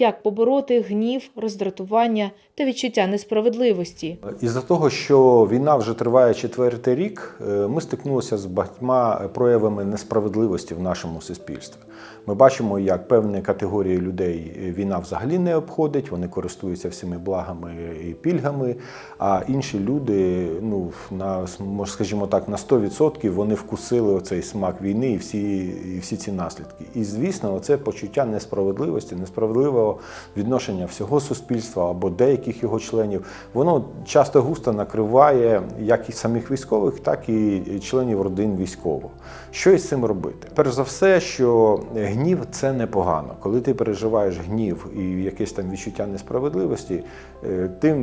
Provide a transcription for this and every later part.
як побороти гнів, роздратування та відчуття несправедливості. Із-за того, що війна вже триває четвертий рік, е, ми стикнулися з багатьма проявами несправедливості в нашому суспільстві. Ми бачимо, як певні категорії людей війна взагалі не обходить, вони користуються всіми благами і пільгами. А інші люди, ну на скажімо так, на 100% вони вкусили оцей смак війни і всі, і всі ці наслідки. І звісно, це почуття несправедливості, несправедливого відношення всього суспільства або деяких його членів, воно часто густо накриває як і самих військових, так і членів родин військових. Що із цим робити? Перш за все, що гнів це непогано. Коли ти переживаєш гнів і якесь там відчуття несправедливості, е, ти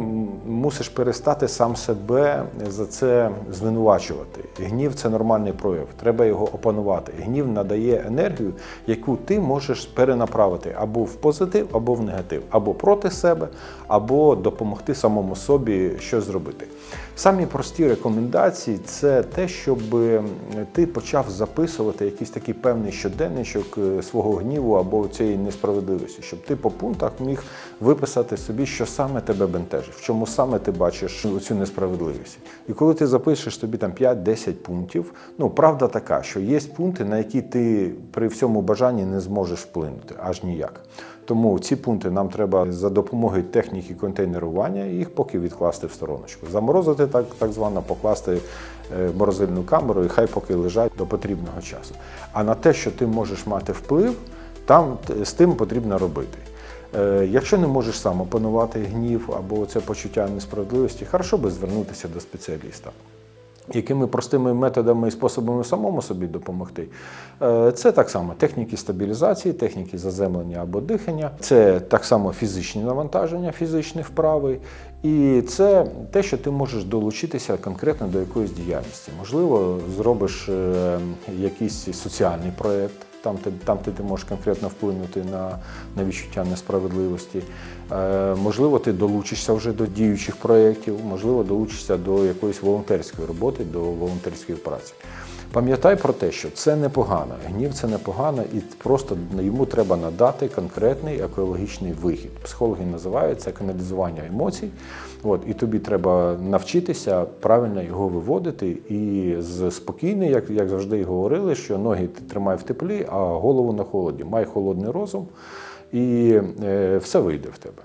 мусиш перестати сам себе за це звинувачувати. Гнів це нормальний прояв, треба його опанувати. Гнів надає енергію, яку ти можеш перенаправити або в позитив, або в негатив, або проти себе, або допомогти самому собі щось зробити. Самі прості рекомендації це те, щоб ти почав записувати якийсь такий певний щоденничок е, свого гніву або цієї несправедливості, щоб ти по пунктах міг виписати собі, що саме тебе бентежить, в чому саме ти бачиш цю несправедливість. І коли ти запишеш тобі там 5-10 пунктів, ну правда така, що є пункти, на які ти при всьому бажанні не зможеш вплинути аж ніяк. Тому ці пункти нам треба за допомогою техніки контейнерування їх поки відкласти в стороночку. Заморозити так, так звано, покласти е, в морозильну камеру і хай поки лежать до потрібного часу. А на те, що ти можеш мати вплив, там з тим потрібно робити. Е, Якщо не можеш сам опанувати гнів або це почуття несправедливості, хорошо би звернутися до спеціаліста якими простими методами і способами самому собі допомогти. Е, Це так само техніки стабілізації, техніки заземлення або дихання, це так само фізичні навантаження, фізичні вправи. І це те, що ти можеш долучитися конкретно до якоїсь діяльності. Можливо, зробиш е, якийсь соціальний проєкт. Там де там ти, ти можеш конкретно вплинути на, на відчуття несправедливості. Е, можливо, ти долучишся вже до діючих проєктів, можливо, долучишся до якоїсь волонтерської роботи, до волонтерської праці. Пам'ятай про те, що це непогано, гнів це непогано, і просто йому треба надати конкретний екологічний вихід. Психологи називають це каналізування емоцій. От, і тобі треба навчитися правильно його виводити і з спокійно, як, як завжди і говорили, що ноги ти тримай в теплі, а голову на холоді. Май холодний розум, і е, все вийде в тебе.